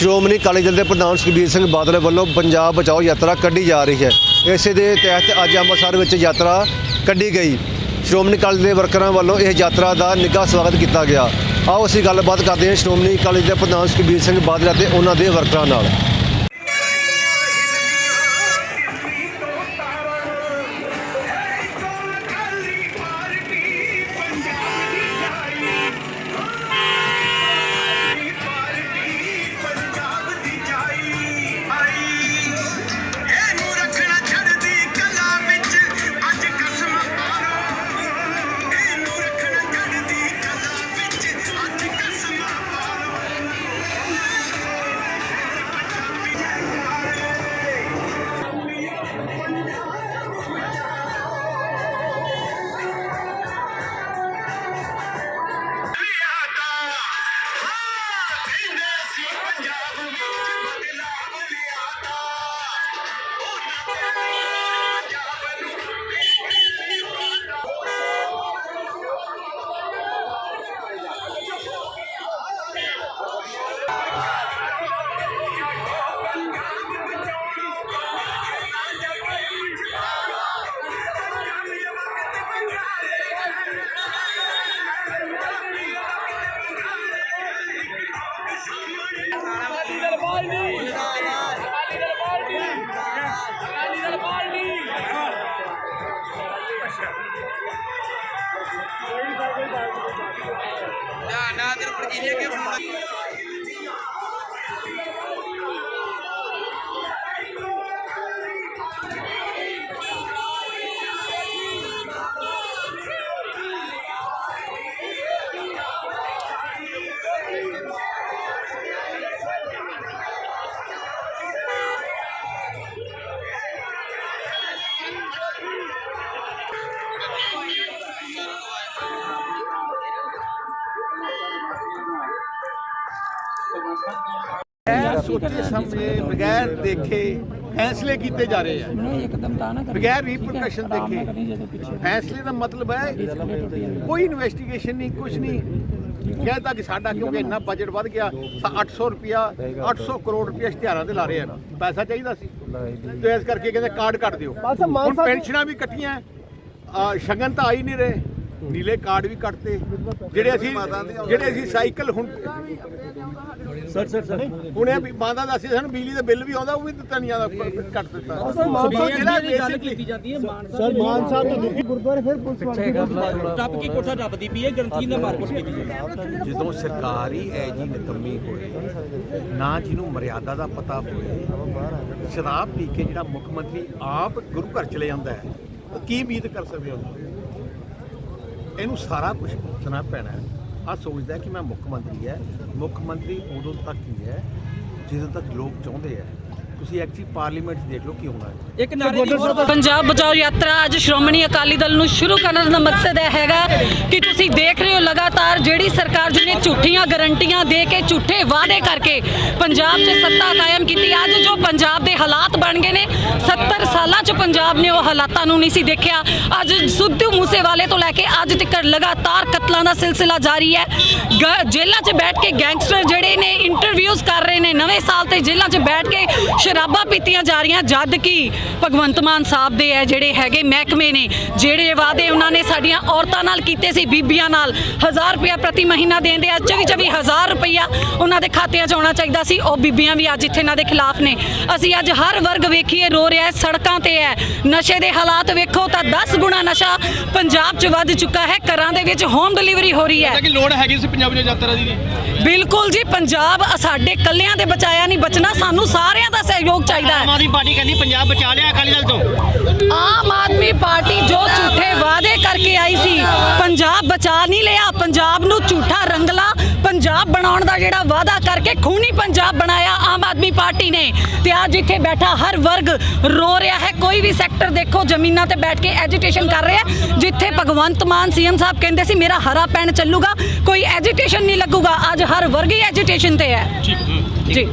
ਸ਼੍ਰੋਮਣੀ ਅਕਾਲੀ ਦਲ ਦੇ ਪ੍ਰਧਾਨ ਸੁਖਬੀਰ ਸਿੰਘ ਬਾਦਲ ਵੱਲੋਂ ਪੰਜਾਬ ਬਚਾਓ ਯਾਤਰਾ ਕੱਢੀ ਜਾ ਰਹੀ ਹੈ। ਇਸੇ ਦੇ ਤਹਿਤ ਅੱਜ ਅੰਮ੍ਰਿਤਸਰ ਵਿੱਚ ਯਾਤਰਾ ਕੱਢੀ ਗਈ। ਸ਼੍ਰੋਮਣੀ ਅਕਾਲੀ ਦਲ ਦੇ ਵਰਕਰਾਂ ਵੱਲੋਂ ਇਹ ਯਾਤਰਾ ਦਾ ਨਿੱਘਾ ਸਵਾਗਤ ਕੀਤਾ ਗਿਆ। ਆਓ ਅਸੀਂ ਗੱਲਬਾਤ ਕਰਦੇ ਹਾਂ ਸ਼੍ਰੋਮਣੀ ਅਕਾਲੀ ਦਲ ਦੇ ਪ੍ਰਧਾਨ ਸੁਖਬੀਰ ਸਿੰਘ ਬਾਦਲ ਅਤੇ ਉਹਨਾਂ ਦੇ ਵਰਕਰਾਂ ਨਾਲ। Nah, nah, terus pergi ke? ਬਗੈਰ ਸੋਚੇ ਸਮਝੇ ਬਗੈਰ ਦੇਖੇ ਫੈਸਲੇ ਕੀਤੇ ਜਾ ਰਹੇ ਆ। ਨਹੀਂ ਇੱਕਦਮ ਤਾਂ ਨਾ ਕਰੀ ਬਗੈਰ ਰਿਪਰਕਸ਼ਨ ਦੇਖੇ। ਫੈਸਲੇ ਦਾ ਮਤਲਬ ਹੈ ਕੋਈ ਇਨਵੈਸਟੀਗੇਸ਼ਨ ਨਹੀਂ ਕੁਝ ਨਹੀਂ। ਕਹਿੰਦਾ ਕਿ ਸਾਡਾ ਕਿਉਂਕਿ ਇੰਨਾ ਬਜਟ ਵੱਧ ਗਿਆ ਤਾਂ 800 ਰੁਪਿਆ 800 ਕਰੋੜ ਰੁਪਿਆ ਇਸ਼ਤਿਹਾਰਾਂ ਦੇ ਲਾ ਰਹੇ ਆ। ਪੈਸਾ ਚਾਹੀਦਾ ਸੀ। ਤੇ ਇਸ ਕਰਕੇ ਕਹਿੰਦੇ ਕਾਰਡ ਕੱਟ ਦਿਓ। ਹੁਣ ਪੈਨਸ਼ਨਾਂ ਵੀ ਕੱਟੀਆਂ। ਆ, ਸ਼ਗਨ ਤਾਂ ਆ ਹੀ ਨਹੀਂ ਰਹੇ। ਨੀਲੇ ਕਾਰਡ ਵੀ ਕੱਟਤੇ। ਜਿਹੜੇ ਅਸੀਂ ਜਿਹੜੇ ਅਸੀਂ ਸਾਈਕਲ ਹੁਣ ਸਰ ਸਰ ਸਰ। ਹੁਣ ਇਹ ਮਾਦਾ ਦਾ ਅਸੀਂ ਸਾਨੂੰ ਬਿਜਲੀ ਦਾ ਬਿੱਲ ਵੀ ਆਉਂਦਾ ਉਹ ਵੀ ਦਿੱਤਾ ਨਹੀਂ ਆਦਾ ਕੱਟ ਦਿੱਤਾ। ਜਿਹੜਾ basically- ਜਾਂਦੀ ਹੈ ਮਾਨ ਸਾਹਿਬ ਮਾਨ ਸਾਹਿਬ ਤੋਂ ਦੁਖੀ ਗੁਰਦੁਆਰੇ ਫਿਰ ਪੁਲਿਸ ਵਾਲੇ ਟੱਪ ਕੀ ਕੋਠਾ ਟੱਪਦੀ ਪਈ ਹੈ ਗ੍ਰੰਥੀ ਦਾ ਮਾਰਕੁੱਟ ਕੀਤੀ ਜਾਂਦੀ ਜਦੋਂ ਸਰਕਾਰ ਹੀ ਐ ਜੀ ਨਿਕੰਮੀ ਹੋਏ ਨਾ ਜਿਹਨੂੰ ਮਰਿਆਦਾ ਦਾ ਪਤਾ ਹੋਏ ਸ਼ਰਾਬ ਪੀ ਕੇ ਜਿਹੜਾ ਮੁੱਖ ਮੰਤਰੀ ਆਪ ਗੁਰੂ ਘਰ ਚਲੇ ਜਾਂਦਾ ਹੈ ਕੀ ਉਮੀਦ ਕਰ ਸਕਦੇ ਹੋ? ਇਹਨੂੰ ਸਾਰਾ ਕੁਝ ਪੁੱਛਣਾ ਪੈਣਾ ਆ ਸੋਚਦਾ ਕਿ ਮੈਂ ਮੁੱਖ ਮੰਤਰੀ ਹੈ। ਮੁੱਖ ਮੰਤਰੀ ਉਦੋਂ ਤੱਕ ਹੀ ਹੈ ਜਦੋਂ ਤੱਕ ਲੋਕ ਚਾਹੁੰਦੇ ਆ ਤੁਸੀਂ ਐਕਚੁਅਲੀ ਪਾਰਲੀਮੈਂਟ ਦੇਖ ਲਓ ਕੀ ਹੋਣਾ ਹੈ। ਇੱਕ ਨਾਰੇ ਦੀ ਪੰਜਾਬ ਬਚਾਓ ਯਾਤਰਾ ਅੱਜ ਸ਼੍ਰੋਮਣੀ ਅਕਾਲੀ ਦਲ ਨੂੰ ਸ਼ੁਰੂ ਕਰਨ ਦਾ ਮਕਸਦ ਇਹ ਹੈਗਾ ਕਿ ਤੁਸੀਂ ਦੇਖ ਰਹੇ ਹੋ ਲਗਾਤਾਰ ਜਿਹੜੀ ਸਰਕਾਰ ਜਿਹਨੇ ਝੂਠੀਆਂ ਗਰੰਟੀਆਂ ਦੇ ਕੇ ਝੂਠੇ ਵਾਅਦੇ ਕਰਕੇ ਪੰਜਾਬ 'ਚ ਸੱਤਾ ਕਾਇਮ ਕੀਤੀ। ਅੱਜ ਜੋ ਪੰਜਾਬ ਦੇ ਹਾਲਾਤ ਬਣ ਗਏ ਨੇ 70 ਸਾਲਾਂ 'ਚ ਪੰਜਾਬ ਨੇ ਉਹ ਹਾਲਾਤਾਂ ਨੂੰ ਨਹੀਂ ਸੀ ਦੇਖਿਆ। ਅੱਜ ਸਿੱਧੂ ਮੂਸੇਵਾਲੇ ਤੋਂ ਲੈ ਕੇ ਅੱਜ ਤੱਕ ਲਗਾਤਾਰ ਕਤਲਾਂ ਦਾ ਸਿਲਸਿਲਾ ਜਾਰੀ ਹੈ। ਜੇਲ੍ਹਾਂ 'ਚ ਬੈਠ ਕੇ ਗੈਂਗਸਟਰ ਜਿਹੜੇ ਨੇ ਇੰਟਰਵਿਊਜ਼ ਕਰ ਰਹੇ ਨੇ। ਨਵੇਂ ਸਾਲ ਤੇ ਜੇਲ੍ਹਾਂ 'ਚ ਬੈਠ ਕੇ ਸ਼ਰਾਬਾਂ ਪੀਤੀਆਂ ਜਾ ਰਹੀਆਂ। ਜਦ ਕਿ ਭਗਵੰਤ ਮਾਨ ਸਾਹਿਬ ਦੇ ਹੈ ਜਿਹੜੇ ਹੈਗੇ ਮਹਿਕਮੇ ਨੇ, ਜਿਹੜੇ ਵਾਅਦੇ ਉਹਨਾਂ ਨੇ ਸਾਡੀਆਂ ਔਰਤਾਂ ਨਾਲ ਕੀਤੇ ਸੀ, ਬੀਬੀਆਂ ਨਾਲ 1000 ਰੁਪਇਆ ਪ੍ਰਤੀ ਮਹੀਨਾ ਦੇਂਦੇ ਆ। 24 24 ਹਜ਼ਾਰ ਰੁਪਇਆ ਉਹਨਾਂ ਦੇ ਖਾਤਿਆਂ 'ਚ ਆਉਣਾ ਚਾਹੀਦਾ ਸੀ। ਉਹ ਬੀਬੀਆਂ ਵੀ ਅੱਜ ਇੱਥੇ ਇਹਨਾਂ ਦੇ ਖਿਲਾਫ ਨੇ। ਅਸੀਂ ਅੱਜ ਹਰ ਵਰਗ ਵੇਖੀਏ, ਰੋ ਰਿਹਾ ਸੜਕ ਸੜਕਾਂ ਤੇ ਹੈ। ਨਸ਼ੇ ਦੇ ਹਾਲਾਤ ਵੇਖੋ ਤਾਂ 10 ਗੁਣਾ ਨਸ਼ਾ ਪੰਜਾਬ 'ਚ ਵੱਧ ਚੁੱਕਾ ਹੈ। ਘਰਾਂ ਦੇ ਵਿੱਚ ਹੋਮ ਡਿਲੀਵਰੀ ਹੋ ਰਹੀ ਹੈ। ਕਿ ਲੋੜ ਹੈਗੀ ਸੀ ਪੰਜਾਬ ਦੀ ਯਾਤਰਾ ਦੀ ਬਿਲਕੁਲ ਜੀ ਪੰਜਾਬ ਸਾਡੇ ਕੱਲਿਆਂ ਦੇ ਬਚਾਇਆ ਨਹੀਂ ਬਚਣਾ ਸਾਨੂੰ ਸਾਰਿਆਂ ਦਾ ਸਹਿਯੋਗ ਚਾਹੀਦਾ ਹੈ। ਆਦਮੀ ਪਾਰਟੀ ਕਹਿੰਦੀ ਪੰਜਾਬ ਬਚਾ ਲਿਆ ਅਕਾਲੀ ਦਲ ਤੋਂ। ਆਮ ਆਦਮੀ ਪਾਰਟੀ ਜੋ ਝੂਠੇ ਵਾਅਦੇ ਕਰਕੇ ਆਈ ਸੀ ਪੰਜਾਬ ਬਚਾ ਨਹੀਂ ਲਿਆ ਪੰਜਾਬ ਨੂੰ ਝੂਠਾ ਰੰਗਲਾ ਪੰਜਾਬ ਬਣਾਉਣ ਦਾ ਜਿਹੜਾ ਵਾਅਦਾ ਕਰਕੇ ਖੂਨੀ ਪੰਜਾਬ ਬਣਾਇਆ ਆਮ ਆਦਮੀ ਪਾਰਟੀ ਨੇ। ਤੇ ਅੱਜ ਇੱਥੇ ਬੈਠਾ ਹਰ ਵਰਗ ਰੋ ਰਿਹਾ ਹੈ। ਕੋਈ ਵੀ ਸੈਕਟਰ ਦੇਖੋ ਜ਼ਮੀਨਾਂ ਤੇ ਬੈਠ ਕੇ ਐਜੀਟੇਸ਼ਨ ਕਰ ਰਿਹਾ। ਜਿੱਥੇ ਭਗਵੰਤ ਮਾਨ ਸੀਐਮ ਸਾਹਿਬ ਕਹਿੰਦੇ ਸੀ ਮੇਰਾ ਹਰਾ ਪੈਨ ਚੱਲੂਗਾ। ਕੋਈ ਐਜੀਟੇਸ਼ਨ ਨਹੀਂ ਲੱਗੂਗਾ। ਅੱਜ ਹਰ ਵਰਗ ਹੀ ਐਜੀਟੇਸ਼ਨ ਤੇ ਹੈ। ਜੀ।